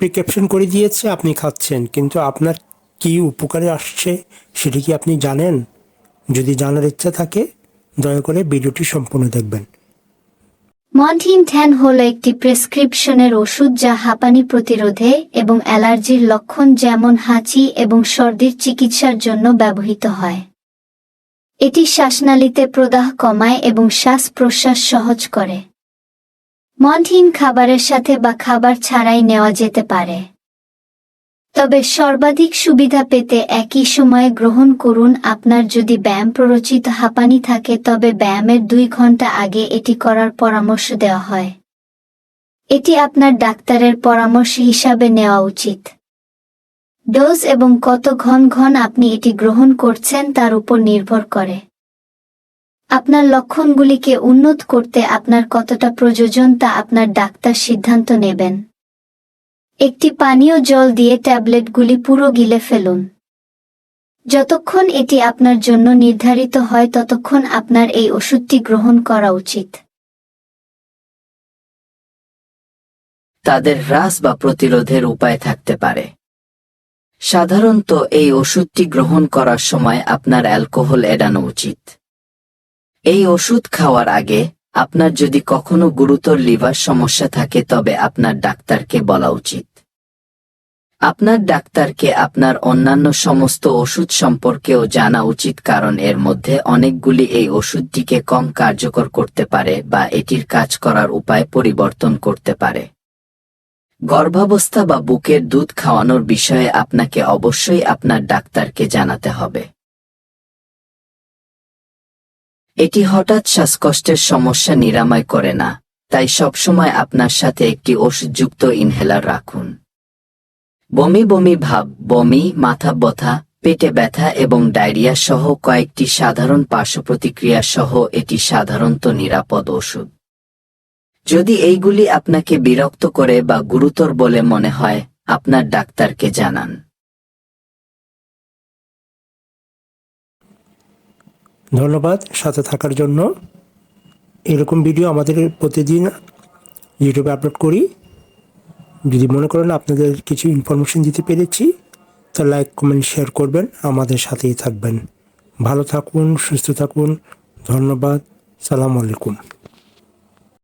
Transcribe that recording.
Prescription করে দিয়েছে, আপনি খাচ্ছেন। কিন্তু আপনার কি উপকারে আসছে সেটা কি আপনি জানেন? যদি জানার ইচ্ছা থাকে, দয়া করে ভিডিওটি সম্পূর্ণ দেখবেন। মন্টিন ট্যান হল একটি প্রেসক্রিপশনের ওষুধ যা হাঁপানি প্রতিরোধে এবং অ্যালার্জির লক্ষণ যেমন হাঁচি এবং সর্দির চিকিৎসার জন্য ব্যবহৃত হয়। এটি শ্বাসনালীতে প্রদাহ কমায় এবং শ্বাস প্রশ্বাস সহজ করে। মন্টিন খাবারের সাথে বা খাবার ছাড়াই নেওয়া যেতে পারে। তবে সর্বাধিক সুবিধা পেতে একই সময়ে গ্রহণ করুন আপনার যদি ব্যায়াম প্ররোচিত হাঁপানি থাকে তবে ব্যায়ামের দুই ঘণ্টা আগে এটি করার পরামর্শ দেওয়া হয়। এটি আপনার ডাক্তারের পরামর্শ হিসাবে নেওয়া উচিত। ডোজ এবং কত ঘন ঘন আপনি এটি গ্রহণ করছেন তার উপর নির্ভর করে। আপনার লক্ষণগুলিকে উন্নত করতে আপনার কতটা প্রয়োজন তা আপনার ডাক্তার সিদ্ধান্ত নেবেন। একটি পানীয় জল দিয়ে ট্যাবলেটগুলি পুরো গিলে ফেলুন। যতক্ষণ এটি আপনার জন্য নির্ধারিত হয় ততক্ষণ আপনার এই ওষুধটি গ্রহণ করা উচিত। তাদের হ্রাস বা প্রতিরোধের উপায় থাকতে পারে। সাধারণত এই ওষুধটি গ্রহণ করার সময় আপনার অ্যালকোহল এড়ানো উচিত। এই ওষুধ খাওয়ার আগে আপনার যদি কখনো গুরুতর লিভার সমস্যা থাকে, তবে আপনার ডাক্তারকে বলা উচিত। আপনার ডাক্তারকে আপনার অন্যান্য সমস্ত ওষুধ সম্পর্কেও জানা উচিত, কারণ এর মধ্যে অনেকগুলি এই ওষুধটিকে কম কার্যকর করতে পারে বা এটির কাজ করার উপায় পরিবর্তন করতে পারে। গর্ভাবস্থা বা বুকের দুধ খাওয়ানোর বিষয়ে আপনাকে অবশ্যই আপনার ডাক্তারকে জানাতে হবে। এটি হঠাৎ শ্বাসকষ্টের সমস্যা নিরাময় করে না, তাই সবসময় আপনার সাথে একটি ওষুধযুক্ত ইনহেলার রাখুন। বমি বমি ভাব, বমি, মাথা ব্যথা, পেটে ব্যথা এবং ডায়রিয়া সহ কয়েকটি সাধারণ পার্শ্বপ্রতিক্রিয়া সহ এটি সাধারণত নিরাপদ ওষুধ। যদি এইগুলি আপনাকে বিরক্ত করে বা গুরুতর বলে মনে হয়, আপনার ডাক্তারকে জানান। ধন্যবাদ সাথে থাকার জন্য। এরকম ভিডিও আমাদের প্রতিদিন ইউটিউবে আপলোড করি। যদি মনে করেন আপনাদের কিছু ইনফরমেশন দিতে পেরেছি, তো লাইক কমেন্ট শেয়ার করবেন, আমাদের সাথেই থাকবেন। ভালো থাকুন, সুস্থ থাকুন, ধন্যবাদ, সালাম আলাইকুম।